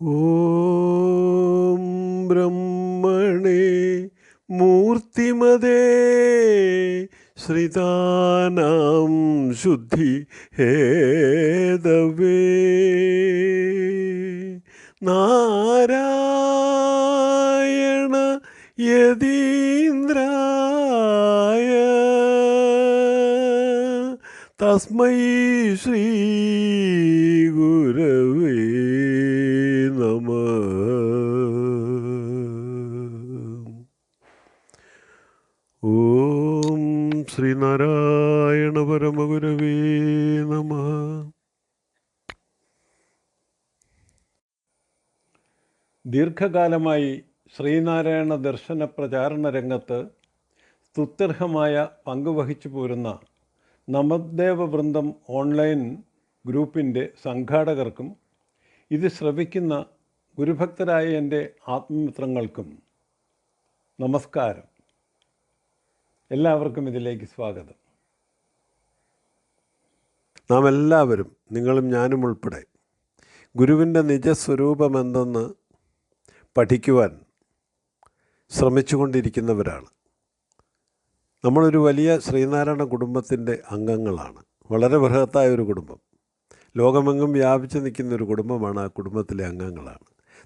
ഓം ബ്രഹ്മണേ മൂർത്തിമതേ ശ്രിതാനാം ശുദ്ധി ഹേതവേ. നാരായണ യതീന്ദ്രായ തസ്മൈ ശ്രീ ഗുരവേ. നമ ഓം ശ്രീനാരായണ പരമഗുരവേ നമ ദീർഘകാലമായി ശ്രീനാരായണ ദർശന പ്രചാരണ രംഗത്ത് സ്തുത്യർഹമായ പങ്കുവഹിച്ചു പോരുന്ന നമദ്ദേവ വൃന്ദം ഓൺലൈൻ ഗ്രൂപ്പിന്റെ സംഘാടകർക്കും ഇത് ശ്രവിക്കുന്ന ഗുരുഭക്തരായ എന്റെ ആത്മമിത്രങ്ങൾക്കും നമസ്കാരം. എല്ലാവർക്കും ഇതിലേക്ക് സ്വാഗതം. നാം എല്ലാവരും നിങ്ങളും ഞാനും ഉൾപ്പെടെ ഗുരുവിന്റെ നിജസ്വരൂപമെന്തെന്ന് പഠിക്കുവാൻ ശ്രമിച്ചുകൊണ്ടിരിക്കുന്നവരാണ്. നമ്മളൊരു വലിയ ശ്രീനാരായണ കുടുംബത്തിന്റെ അംഗങ്ങളാണ്. വളരെ ബൃഹത്തായ ഒരു കുടുംബം. ലോകമെങ്ങും വ്യാപിച്ചു നിൽക്കുന്ന ഒരു കുടുംബമാണ് ആ കുടുംബത്തിലെ അംഗങ്ങളാണ്.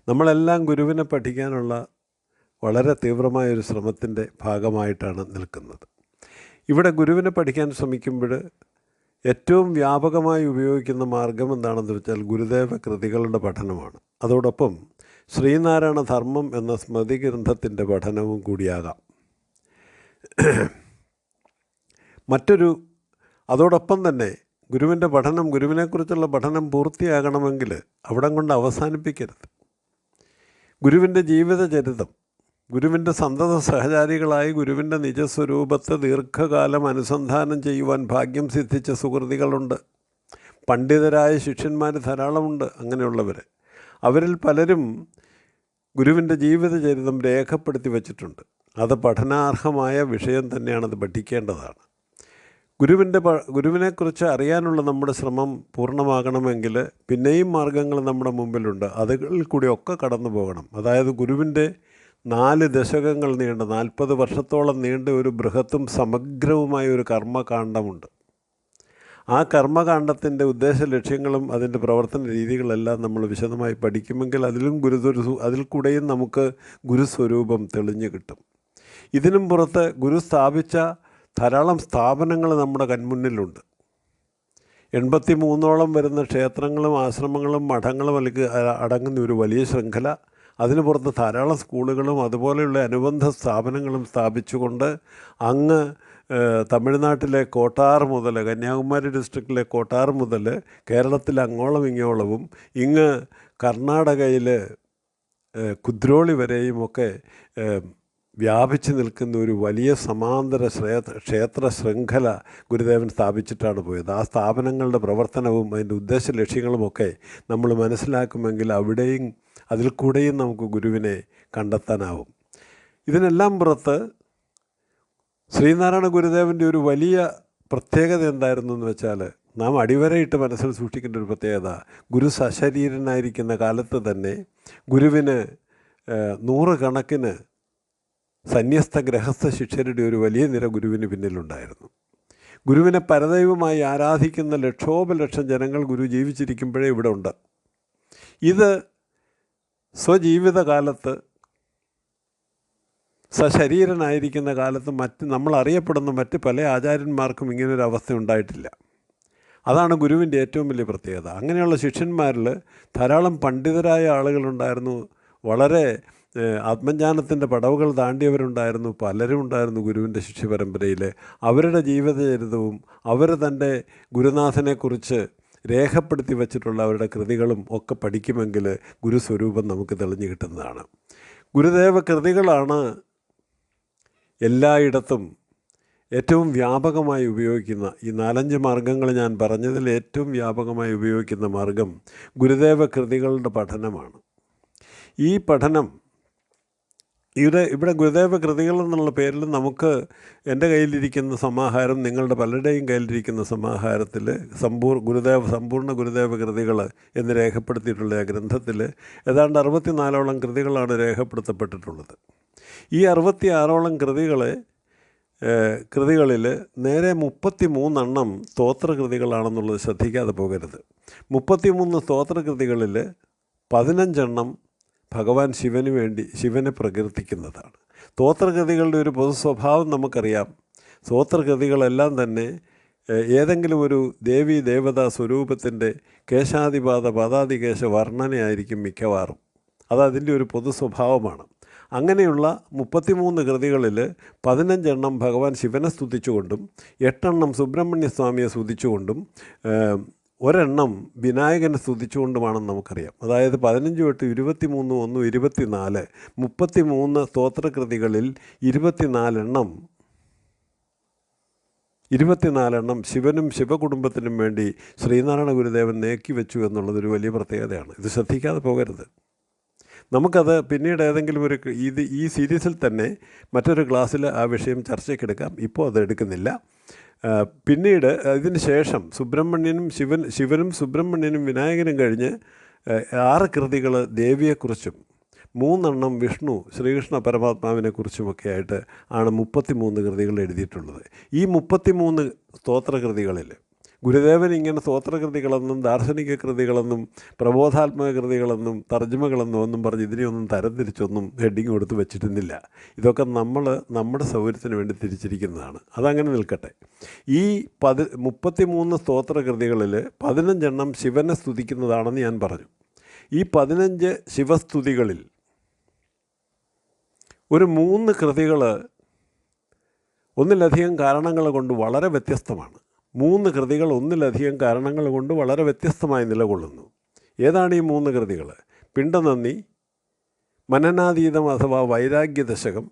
നമ്മളെല്ലാം ഗുരുവിനെ പഠിക്കാനുള്ള വളരെ തീവ്രമായ ഒരു ശ്രമത്തിന്റെ ഭാഗമായിട്ടാണ് നിൽക്കുന്നത്. ഇവിടെ ഗുരുവിനെ പഠിക്കാൻ ശ്രമിക്കുമ്പോൾ ഏറ്റവും വ്യാപകമായി ഉപയോഗിക്കുന്ന മാർഗം എന്താണെന്ന് വെച്ചാൽ ഗുരുദേവ കൃതികളുടെ പഠനമാണ്. അതോടൊപ്പം ശ്രീനാരായണ ധർമ്മം എന്ന സ്മൃതി ഗ്രന്ഥത്തിന്റെ പഠനവും കൂടിയാകാം. മറ്റൊരു അതോടൊപ്പം തന്നെ ഗുരുവിന്റെ പഠനം ഗുരുവിനെക്കുറിച്ചുള്ള പഠനം പൂർത്തിയാകണമെങ്കിൽ അവിടം കൊണ്ട് അവസാനിപ്പിക്കരുത്. ഗുരുവിന്റെ ജീവിതചരിതം ഗുരുവിന്റെ സന്തത സഹചാരികളായി ഗുരുവിന്റെ നിജസ്വരൂപത്തെ ദീർഘകാലം അനുസന്ധാനം ചെയ്യുവാൻ ഭാഗ്യം സിദ്ധിച്ച സുഹൃതികളുണ്ട്. പണ്ഡിതരായ ശിഷ്യന്മാർ ധാരാളമുണ്ട് അങ്ങനെയുള്ളവർ അവരിൽ പലരും ഗുരുവിന്റെ ജീവിതചരിതം രേഖപ്പെടുത്തി വച്ചിട്ടുണ്ട്. അത് പഠനാർഹമായ വിഷയം തന്നെയാണത് പഠിക്കേണ്ടതാണ്. ഗുരുവിന്റെ ഗുരുവിനെക്കുറിച്ച് അറിയാനുള്ള നമ്മുടെ ശ്രമം പൂർണമാകണമെങ്കിൽ പിന്നെയും മാർഗങ്ങൾ നമ്മുടെ മുമ്പിലുണ്ട്. അതുകളിൽ കൂടി ഒക്കെ കടന്നു പോകണം. അതായത് ഗുരുവിന്റെ നാല് ദശകങ്ങൾ നീണ്ട നാൽപ്പത് വർഷത്തോളം നീണ്ട ഒരു ബൃഹത്തും സമഗ്രവുമായ ഒരു കർമ്മകാണ്ഡമുണ്ട് ആ കർമ്മകാണ്ഡത്തിന്റെ ഉദ്ദേശ ലക്ഷ്യങ്ങളും അതിന്റെ പ്രവർത്തന രീതികളെല്ലാം നമ്മൾ വിശദമായി പഠിക്കുമെങ്കിൽ അതിലും ഗുരുതൊരു അതിൽ കൂടെയും നമുക്ക് ഗുരുസ്വരൂപം തെളിഞ്ഞു കിട്ടും. ഇതിനും പുറത്ത് ഗുരു സ്ഥാപിച്ച ധാരാളം സ്ഥാപനങ്ങൾ നമ്മുടെ കൺമുന്നിലുണ്ട്. എൺപത്തി മൂന്നോളം വരുന്ന ക്ഷേത്രങ്ങളും ആശ്രമങ്ങളും മഠങ്ങളും അല്ലെങ്കിൽ അടങ്ങുന്ന ഒരു വലിയ ശൃംഖല. അതിന് പുറത്ത് ധാരാളം സ്കൂളുകളും അതുപോലെയുള്ള അനുബന്ധ സ്ഥാപനങ്ങളും സ്ഥാപിച്ചുകൊണ്ട് അങ്ങ് തമിഴ്നാട്ടിലെ കോട്ടാർ മുതൽ കന്യാകുമാരി ഡിസ്ട്രിക്റ്റിലെ കോട്ടാർ മുതൽ കേരളത്തിൽ അങ്ങോളം ഇങ്ങോളവും ഇങ്ങ് കർണാടകയിൽ കുദ്രോളി വരെയും ഒക്കെ വ്യാപിച്ചു നിൽക്കുന്ന ഒരു വലിയ സമാന്തര ക്ഷേത്ര ശൃംഖല ഗുരുദേവൻ സ്ഥാപിച്ചിട്ടാണ് പോയത്. ആ സ്ഥാപനങ്ങളുടെ പ്രവർത്തനവും അതിന്റെ ഉദ്ദേശ ലക്ഷ്യങ്ങളുമൊക്കെ നമ്മൾ മനസ്സിലാക്കുമെങ്കിൽ അവിടെയും അതിൽ കൂടെയും നമുക്ക് ഗുരുവിനെ കണ്ടെത്താനാവും. ഇതിനെല്ലാം പുറത്ത് ശ്രീനാരായണ ഗുരുദേവന്റെ ഒരു വലിയ പ്രത്യേകത എന്തായിരുന്നു എന്ന് വെച്ചാൽ നാം അടിവരയിട്ട് മനസ്സിൽ സൂക്ഷിക്കേണ്ട ഒരു പ്രത്യേകത ഗുരു സശരീരനായിരിക്കുന്ന കാലത്ത് തന്നെ ഗുരുവിന് നൂറുകണക്കിന് സന്യസ്ത ഗ്രഹസ്ഥ ശിക്ഷരുടെ ഒരു വലിയ നിര ഗുരുവിന് പിന്നിലുണ്ടായിരുന്നു. ഗുരുവിനെ പരദൈവമായി ആരാധിക്കുന്ന ലക്ഷോപലക്ഷം ജനങ്ങൾ ഗുരു ജീവിച്ചിരിക്കുമ്പോഴേ ഇവിടെ ഉണ്ട് ഇത് സ്വജീവിതകാലത്ത് സശരീരനായിരിക്കുന്ന കാലത്ത് മറ്റ് നമ്മൾ അറിയപ്പെടുന്ന മറ്റ് പല ആചാര്യന്മാർക്കും ഇങ്ങനൊരു അവസ്ഥ ഉണ്ടായിട്ടില്ല. അതാണ് ഗുരുവിന്റെ ഏറ്റവും വലിയ പ്രത്യേകത. അങ്ങനെയുള്ള ശിഷ്യന്മാരിൽ ധാരാളം പണ്ഡിതരായ ആളുകളുണ്ടായിരുന്നു. വളരെ ആത്മജ്ഞാനത്തിന്റെ പടവുകൾ താണ്ടിയവരുണ്ടായിരുന്നു പലരും ഉണ്ടായിരുന്നു ഗുരുവിന്റെ ശിഷ്യ പരമ്പരയിൽ അവരുടെ ജീവിതചരിതവും അവർ തന്റെ ഗുരുനാഥനെക്കുറിച്ച് രേഖപ്പെടുത്തി വച്ചിട്ടുള്ള അവരുടെ കൃതികളും ഒക്കെ പഠിക്കുമെങ്കിൽ ഗുരുസ്വരൂപം നമുക്ക് തെളിഞ്ഞു കിട്ടുന്നതാണ്. ഗുരുദേവ കൃതികളാണ് എല്ലായിടത്തും ഏറ്റവും വ്യാപകമായി ഉപയോഗിക്കുന്ന ഈ നാലഞ്ച് മാർഗങ്ങൾ ഞാൻ പറഞ്ഞതിൽ ഏറ്റവും വ്യാപകമായി ഉപയോഗിക്കുന്ന മാർഗം ഗുരുദേവ കൃതികളുടെ പഠനമാണ്. ഈ പഠനം ഇവിടെ ഇവിടെ ഗുരുദേവ കൃതികൾ എന്നുള്ള പേരിൽ നമുക്ക് എന്റെ കയ്യിലിരിക്കുന്ന സമാഹാരം നിങ്ങളുടെ പലരുടെയും കയ്യിലിരിക്കുന്ന സമാഹാരത്തിൽ സമ്പൂർ ഗുരുദേവ സമ്പൂർണ ഗുരുദേവ കൃതികൾ എന്ന് രേഖപ്പെടുത്തിയിട്ടുള്ള ആ ഗ്രന്ഥത്തിൽ ഏതാണ്ട് അറുപത്തിനാലോളം കൃതികളാണ് രേഖപ്പെടുത്തപ്പെട്ടിട്ടുള്ളത്. ഈ അറുപത്തി ആറോളം കൃതികളെ കൃതികളിൽ നേരെ മുപ്പത്തി മൂന്നെണ്ണം സ്തോത്രകൃതികളാണെന്നുള്ളത് ശ്രദ്ധിക്കാതെ പോകരുത്. മുപ്പത്തിമൂന്ന് സ്തോത്രകൃതികളിൽ പതിനഞ്ചെണ്ണം ഭഗവാൻ ശിവന് വേണ്ടി ശിവനെ പ്രകീർത്തിക്കുന്നതാണ്. സ്തോത്രകൃതികളുടെ ഒരു പൊതു സ്വഭാവം നമുക്കറിയാം. സ്തോത്രകൃതികളെല്ലാം തന്നെ ഏതെങ്കിലും ഒരു ദേവി ദേവതാ സ്വരൂപത്തിന്റെ കേശാദിപാത പദാതികേശ വർണനയായിരിക്കും മിക്കവാറും. അത് അതിന്റെ ഒരു പൊതു സ്വഭാവമാണ് അങ്ങനെയുള്ള മുപ്പത്തിമൂന്ന് കൃതികളിൽ പതിനഞ്ചെണ്ണം ഭഗവാൻ ശിവനെ സ്തുതിച്ചുകൊണ്ടും എട്ടെണ്ണം സുബ്രഹ്മണ്യ സ്വാമിയെ സ്തുതിച്ചുകൊണ്ടും ഒരെണ്ണം വിനായകനെ സ്തുതിച്ചുകൊണ്ടുമാണെന്ന് നമുക്കറിയാം. അതായത് പതിനഞ്ച് തൊട്ട് ഇരുപത്തി മൂന്ന് ഒന്നും ഇരുപത്തിനാല് മുപ്പത്തി മൂന്ന് സ്തോത്രകൃതികളിൽ ഇരുപത്തിനാലെണ്ണം ഇരുപത്തിനാലെണ്ണം ശിവനും ശിവകുടുംബത്തിനും വേണ്ടി ശ്രീനാരായണ ഗുരുദേവൻ നീക്കി വെച്ചു എന്നുള്ളതൊരു വലിയ പ്രത്യേകതയാണ്. ഇത് ശ്രദ്ധിക്കാതെ പോകരുത്. നമുക്കത് പിന്നീട് ഏതെങ്കിലും ഒരു ഇത് ഈ സീരീസിൽ തന്നെ മറ്റൊരു ക്ലാസ്സിൽ ആ വിഷയം ചർച്ചയ്ക്കെടുക്കാം ഇപ്പോൾ അത് എടുക്കുന്നില്ല. പിന്നീട് ഇതിന് ശേഷം സുബ്രഹ്മണ്യനും ശിവൻ ശിവനും സുബ്രഹ്മണ്യനും വിനായകനും കഴിഞ്ഞ് ആറ് കൃതികൾ ദേവിയെക്കുറിച്ചും മൂന്നെണ്ണം വിഷ്ണു ശ്രീകൃഷ്ണ പരമാത്മാവിനെക്കുറിച്ചുമൊക്കെ ആയിട്ട് ആണ് മുപ്പത്തിമൂന്ന് കൃതികൾ എഴുതിയിട്ടുള്ളത്. ഈ മുപ്പത്തിമൂന്ന് സ്തോത്രകൃതികളിൽ ഗുരുദേവൻ ഇങ്ങനെ സ്തോത്രകൃതികളെന്നും ദാർശനിക കൃതികളെന്നും പ്രബോധാത്മക കൃതികളെന്നും തർജമകളെന്നും ഒന്നും പറഞ്ഞ് ഇതിനെയൊന്നും തരംതിരിച്ചൊന്നും ഹെഡിങ് കൊടുത്ത് വെച്ചിരുന്നില്ല. ഇതൊക്കെ നമ്മൾ നമ്മുടെ സൗകര്യത്തിന് വേണ്ടി തിരിച്ചിരിക്കുന്നതാണ്. അതങ്ങനെ നിൽക്കട്ടെ. ഈ പതി മുപ്പത്തിമൂന്ന് സ്തോത്രകൃതികളിൽ പതിനഞ്ചെണ്ണം ശിവനെ സ്തുതിക്കുന്നതാണെന്ന് ഞാൻ പറഞ്ഞു. ഈ പതിനഞ്ച് ശിവസ്തുതികളിൽ ഒരു മൂന്ന് കൃതികൾ ഒന്നിലധികം കാരണങ്ങൾ കൊണ്ട് വളരെ വ്യത്യസ്തമാണ്. മൂന്ന് കൃതികൾ ഒന്നിലധികം കാരണങ്ങൾ കൊണ്ട് വളരെ വ്യത്യസ്തമായി നിലകൊള്ളുന്നു. ഏതാണ് ഈ മൂന്ന് കൃതികൾ? പിണ്ടനന്ദി മനനാതീതം അഥവാ വൈരാഗ്യ ദശകം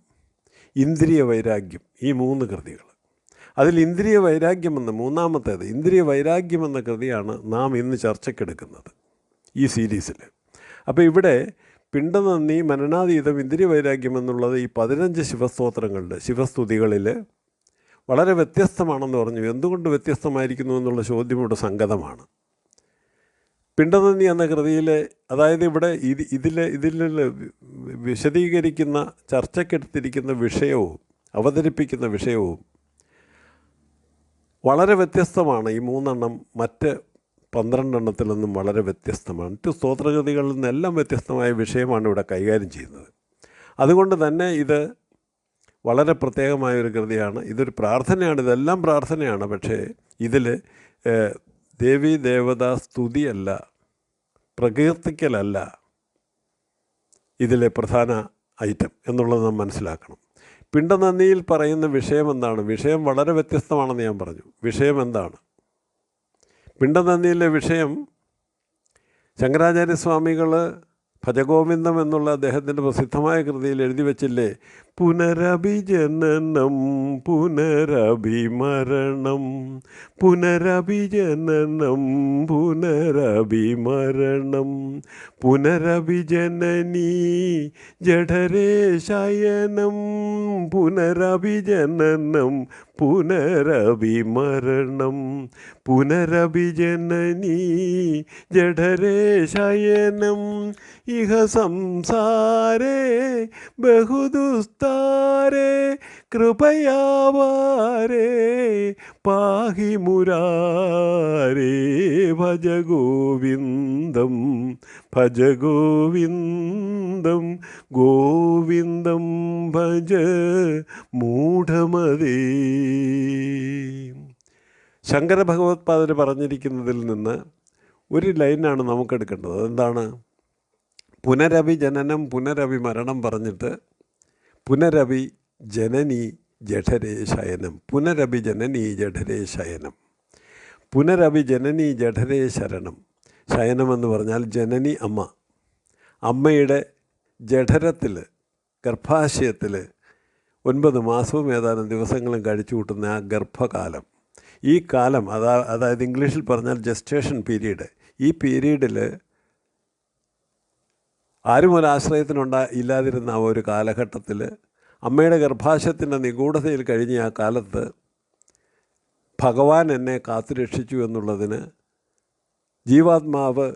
ഇന്ദ്രിയ വൈരാഗ്യം ഈ മൂന്ന് കൃതികൾ. അതിൽ ഇന്ദ്രിയ വൈരാഗ്യം എന്ന മൂന്നാമത്തേത് ഇന്ദ്രിയ വൈരാഗ്യം എന്ന കൃതിയാണ് നാം ഇന്ന് ചർച്ചയ്ക്കെടുക്കുന്നത് ഈ സീരീസിൽ. അപ്പോൾ ഇവിടെ പിണ്ടനന്ദി മനനാതീതം ഇന്ദ്രിയ വൈരാഗ്യം എന്നുള്ളത് ഈ പതിനഞ്ച് ശിവസ്തോത്രങ്ങളുടെ ശിവസ്തുതികളിൽ വളരെ വ്യത്യസ്തമാണെന്ന് പറഞ്ഞു. എന്തുകൊണ്ട് വ്യത്യസ്തമായിരിക്കുന്നു എന്നുള്ള ചോദ്യം ഇവിടെ സംഗതമാണ് പിണ്ടനന്ദി എന്ന കൃതിയിലെ അതായത് ഇവിടെ ഇത് ഇതിലെ ഇതിൽ വിശദീകരിക്കുന്ന ചർച്ചയ്ക്കെടുത്തിരിക്കുന്ന വിഷയവും അവതരിപ്പിക്കുന്ന വിഷയവും വളരെ വ്യത്യസ്തമാണ്. ഈ മൂന്നെണ്ണം മറ്റ് പന്ത്രണ്ടെണ്ണത്തിൽ നിന്നും വളരെ വ്യത്യസ്തമാണ്. മറ്റു സ്തോത്രകൃതികളിൽ നിന്നെല്ലാം വ്യത്യസ്തമായ വിഷയമാണ് ഇവിടെ കൈകാര്യം ചെയ്യുന്നത്. അതുകൊണ്ട് തന്നെ ഇത് വളരെ പ്രത്യേകമായ ഒരു കൃതിയാണ്. ഇതൊരു പ്രാർത്ഥനയാണ്. ഇതെല്ലാം പ്രാർത്ഥനയാണ്. പക്ഷേ ഇതിൽ ദേവി ദേവത സ്തുതിയല്ല പ്രകീർത്തിക്കലല്ല ഇതിലെ പ്രധാന ഐറ്റം എന്നുള്ളത് നാം മനസ്സിലാക്കണം. പിണ്ടനന്ദിയിൽ പറയുന്ന വിഷയം എന്താണ് വിഷയം വളരെ വ്യത്യസ്തമാണെന്ന് ഞാൻ പറഞ്ഞു. വിഷയം എന്താണ് പിണ്ടനന്ദിയിലെ വിഷയം ശങ്കരാചാര്യസ്വാമികൾ ഭജഗോവിന്ദം എന്നുള്ള അദ്ദേഹത്തിന്റെ പ്രസിദ്ധമായ കൃതിയിൽ എഴുതി വച്ചില്ലേ? പുനരഭിജനനം പുനരഭിമരണം. പുനരഭിജനനം പുനരഭിമരണം. പുനരഭിജനനീ ജഠരേ ശയനം. പുനരഭിജനനം പുനരഭിമരണം. പുനരഭിജനനീ ജഠരേ ശയനം. ഇഹ സംസാരേ ബഹുദുസ്താരേ കൃപയാവാരേ പാഹി മുരാരേ ഭജ ഗോവിന്ദം ഭജ ഗോവിന്ദം ഗോവിന്ദം ഭജ മൂഢമതേ. ശങ്കര ഭഗവത്പാദർ പറഞ്ഞിരിക്കുന്നതിൽ നിന്ന് ഒരു ലൈനാണ് നമുക്കെടുക്കേണ്ടത്. പുനരഭിജനനം ജനനം പുനരവി മരണം പറഞ്ഞിട്ട് പുനരഭി ജനനി ജഠരേ ശയനം. പുനരവി ജനനി ജഠരേ ശയനം. പുനരവി ജനനി ജഠരേ ശരണം. ശയനമെന്ന് പറഞ്ഞാൽ ജനനി അമ്മ. അമ്മയുടെ ജഠരത്തിൽ ഗർഭാശയത്തിൽ ഒൻപത് മാസവും ഏതാനും ദിവസങ്ങളും കഴിച്ചു കൂട്ടുന്ന ആ ഗർഭകാലം. ഈ കാലം അതാ അതായത് ഇംഗ്ലീഷിൽ പറഞ്ഞാൽ ജസ്റ്റേഷൻ പീരീഡ് ഈ പീരീഡിൽ ആരും ഒരു ആശ്രയത്തിനുണ്ട ഇല്ലാതിരുന്ന ആ ഒരു കാലഘട്ടത്തിൽ അമ്മയുടെ ഗർഭാശയത്തിന്റെ നിഗൂഢതയിൽ കഴിഞ്ഞ ആ കാലത്ത് ഭഗവാൻ എന്നെ കാത്തുരക്ഷിച്ചു എന്നുള്ളതിന് ജീവാത്മാവ്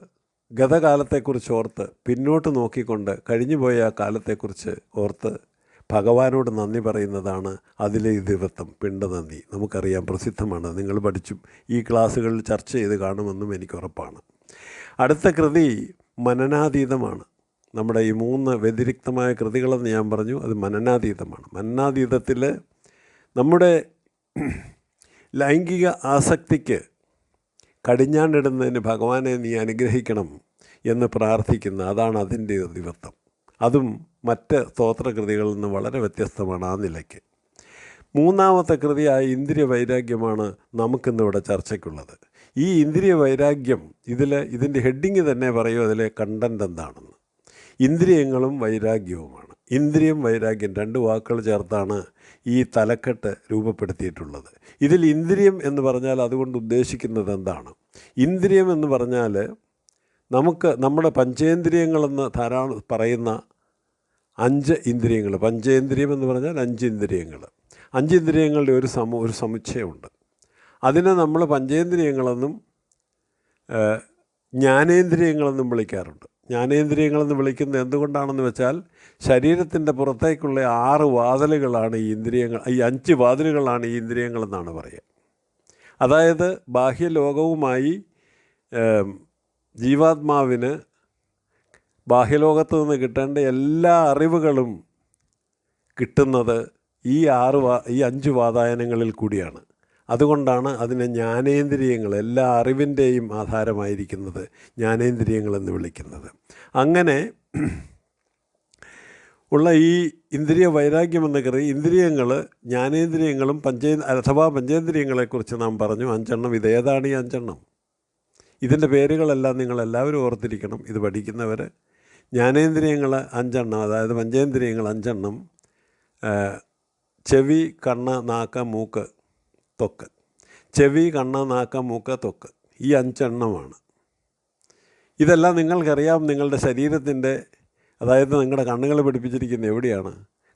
ഗതകാലത്തെക്കുറിച്ച് ഓർത്ത് പിന്നോട്ട് നോക്കിക്കൊണ്ട് കഴിഞ്ഞുപോയ ആ കാലത്തെക്കുറിച്ച് ഓർത്ത് ഭഗവാനോട് നന്ദി പറയുന്നതാണ് അതിലെ ഇതിവൃത്തം പിണ്ടനന്ദി നമുക്കറിയാം പ്രസിദ്ധമാണ്. നിങ്ങൾ പഠിച്ചും ഈ ക്ലാസ്സുകളിൽ ചർച്ച ചെയ്ത് കാണുമെന്നും എനിക്ക് ഉറപ്പാണ്. അടുത്ത കൃതി മനനാതീതമാണ്. നമ്മുടെ ഈ മൂന്ന് വ്യതിരിക്തമായ കൃതികളെന്ന് ഞാൻ പറഞ്ഞു അത് മനനാതീതമാണ്. മനനാതീതത്തിൽ നമ്മുടെ ലൈംഗിക ആസക്തിക്ക് കടിഞ്ഞാണ്ടിടുന്നതിന് ഭഗവാനെ നീ അനുഗ്രഹിക്കണം എന്ന് പ്രാർത്ഥിക്കുന്ന അതാണ് അതിന്റെ ദിവത്വം അതും മറ്റ് സ്തോത്രകൃതികളിൽ നിന്ന് വളരെ വ്യത്യസ്തമാണ് ആ നിലയ്ക്ക്. മൂന്നാമത്തെ കൃതിയായ ഇന്ദ്രിയ വൈരാഗ്യമാണ് നമുക്കിന്നിവിടെ ചർച്ചയ്ക്കുള്ളത്. ഈ ഇന്ദ്രിയ വൈരാഗ്യം ഇതിൽ ഇതിന്റെ ഹെഡിങ് തന്നെ പറയും അതിലെ കണ്ടന്റ് എന്താണെന്ന്. ഇന്ദ്രിയങ്ങളും വൈരാഗ്യവുമാണ്. ഇന്ദ്രിയം വൈരാഗ്യം രണ്ട് വാക്കുകൾ ചേർത്താണ് ഈ തലക്കെട്ട് രൂപപ്പെടുത്തിയിട്ടുള്ളത്. ഇതിൽ ഇന്ദ്രിയം എന്ന് പറഞ്ഞാൽ അതുകൊണ്ട് ഉദ്ദേശിക്കുന്നത് എന്താണ്? ഇന്ദ്രിയം എന്ന് പറഞ്ഞാൽ നമുക്ക് നമ്മുടെ പഞ്ചേന്ദ്രിയങ്ങളെന്ന് ധാരാളം പറയുന്ന അഞ്ച് ഇന്ദ്രിയങ്ങൾ. പഞ്ചേന്ദ്രിയം എന്ന് പറഞ്ഞാൽ അഞ്ച് ഇന്ദ്രിയങ്ങൾ. അഞ്ച് ഇന്ദ്രിയങ്ങളുടെ ഒരു സമ ഒരു സമുച്ചയമുണ്ട്. അതിനെ നമ്മൾ പഞ്ചേന്ദ്രിയങ്ങളെന്നും ജ്ഞാനേന്ദ്രിയങ്ങളെന്നും വിളിക്കാറുണ്ട്. ജ്ഞാനേന്ദ്രിയങ്ങളെന്ന് വിളിക്കുന്നത് എന്തുകൊണ്ടാണെന്ന് വെച്ചാൽ ശരീരത്തിന്റെ പുറത്തേക്കുള്ള ആറ് വാതിലുകളാണ് ഈ ഇന്ദ്രിയങ്ങൾ ഈ അഞ്ച് വാതിലുകളാണ് ഈ ഇന്ദ്രിയങ്ങളെന്നാണ് പറയുക. അതായത് ബാഹ്യലോകവുമായി ജീവാത്മാവിന് ബാഹ്യലോകത്ത് നിന്ന് കിട്ടേണ്ട എല്ലാ അറിവുകളും കിട്ടുന്നത് ഈ ആറ് ഈ അഞ്ച് വാതായനങ്ങളിൽ കൂടിയാണ്. അതുകൊണ്ടാണ് അതിനെ ജ്ഞാനേന്ദ്രിയങ്ങൾ എല്ലാ അറിവിന്റെയും ആധാരമായിരിക്കുന്നത് ജ്ഞാനേന്ദ്രിയങ്ങളെന്ന് വിളിക്കുന്നത്. അങ്ങനെ ഉള്ള ഈ ഇന്ദ്രിയ വൈരാഗ്യം എന്ന കറി ഇന്ദ്രിയങ്ങൾ ജ്ഞാനേന്ദ്രിയങ്ങളും പഞ്ചേ അഥവാ പഞ്ചേന്ദ്രിയങ്ങളെക്കുറിച്ച് നാം പറഞ്ഞു അഞ്ചെണ്ണം. ഇതേതാണ് ഈ അഞ്ചെണ്ണം? ഇതിന്റെ പേരുകളെല്ലാം നിങ്ങളെല്ലാവരും ഓർത്തിരിക്കണം. ഇത് പഠിക്കുന്നവർ. ജ്ഞാനേന്ദ്രിയങ്ങൾ അഞ്ചെണ്ണം അതായത് പഞ്ചേന്ദ്രിയങ്ങൾ അഞ്ചെണ്ണം. ചെവി കണ്ണ് നാക്ക് മൂക്ക് ത്വക്ക് ചെവി കണ്ണ നാക്ക മൂക്ക ത്വക്ക് ഈ അഞ്ചെണ്ണമാണ്. ഇതെല്ലാം നിങ്ങൾക്കറിയാം. നിങ്ങളുടെ ശരീരത്തിന്റെ അതായത് നിങ്ങളുടെ കണ്ണുകൾ പിടിപ്പിച്ചിരിക്കുന്നത് എവിടെയാണ്?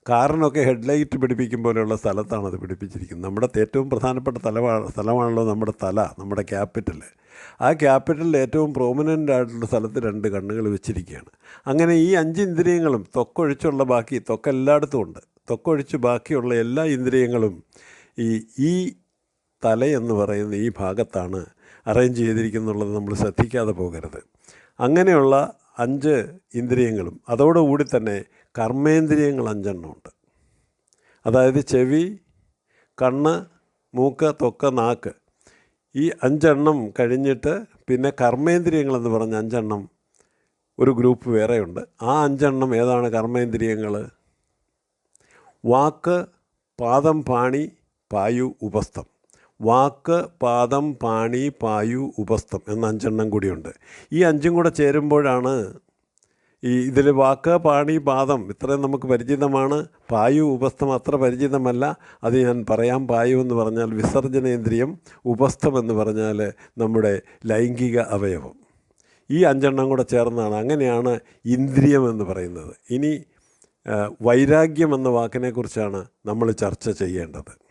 കാറിനൊക്കെ ഹെഡ്ലൈറ്റ് പിടിപ്പിക്കും പോലെയുള്ള സ്ഥലത്താണ് അത് പിടിപ്പിച്ചിരിക്കുന്നത്. നമ്മുടെ ഏറ്റവും പ്രധാനപ്പെട്ട സ്ഥലമാണ് സ്ഥലമാണല്ലോ നമ്മുടെ തല നമ്മുടെ ക്യാപിറ്റൽ. ആ ക്യാപിറ്റലിൽ ഏറ്റവും പ്രോമിനന്റ് ആയിട്ടുള്ള സ്ഥലത്ത് രണ്ട് കണ്ണുകൾ വെച്ചിരിക്കുകയാണ്. അങ്ങനെ ഈ അഞ്ച് ഇന്ദ്രിയങ്ങളും തൊക്കൊഴിച്ചുള്ള ബാക്കി തൊക്കെല്ലായിടത്തും ഉണ്ട്. തൊക്കൊഴിച്ച് ബാക്കിയുള്ള എല്ലാ ഇന്ദ്രിയങ്ങളും ഈ ഈ തല എന്ന് പറയുന്ന ഈ ഭാഗത്താണ് അറേഞ്ച് ചെയ്തിരിക്കുന്നുള്ളത് നമ്മൾ ശ്രദ്ധിക്കാതെ പോകരുത്. അങ്ങനെയുള്ള അഞ്ച് ഇന്ദ്രിയങ്ങളും അതോടുകൂടി തന്നെ കർമ്മേന്ദ്രിയങ്ങൾ അഞ്ചെണ്ണമുണ്ട് അതായത് ചെവി കണ്ണ് മൂക്ക് തൊക്ക് നാക്ക്. ഈ അഞ്ചെണ്ണം കഴിഞ്ഞിട്ട് പിന്നെ കർമ്മേന്ദ്രിയങ്ങളെന്ന് പറഞ്ഞ അഞ്ചെണ്ണം ഒരു ഗ്രൂപ്പ് വേറെയുണ്ട്. ആ അഞ്ചെണ്ണം ഏതാണ് കർമ്മേന്ദ്രിയങ്ങൾ? വാക്ക് പാദം പാണി പായു ഉപസ്ഥം. വാക്ക് പാദം പാണി പായു ഉപസ്ഥം എന്ന അഞ്ചെണ്ണം കൂടിയുണ്ട്. ഈ അഞ്ചും കൂടെ ചേരുമ്പോഴാണ് ഈ ഇതിൽ വാക്ക് പാണി പാദം ഇത്രയും നമുക്ക് പരിചിതമാണ്. പായു ഉപസ്ഥം അത്ര പരിചിതമല്ല. അത് ഞാൻ പറയാം. പായു എന്ന് പറഞ്ഞാൽ വിസർജനേന്ദ്രിയം ഉപസ്ഥം എന്ന് പറഞ്ഞാൽ നമ്മുടെ ലൈംഗിക അവയവം. ഈ അഞ്ചെണ്ണം കൂടെ ചേർന്നാണ് അങ്ങനെയാണ് ഇന്ദ്രിയം എന്ന് പറയുന്നത്. ഇനി വൈരാഗ്യം എന്ന വാക്കിനെക്കുറിച്ചാണ് നമ്മൾ ചർച്ച ചെയ്യേണ്ടത്.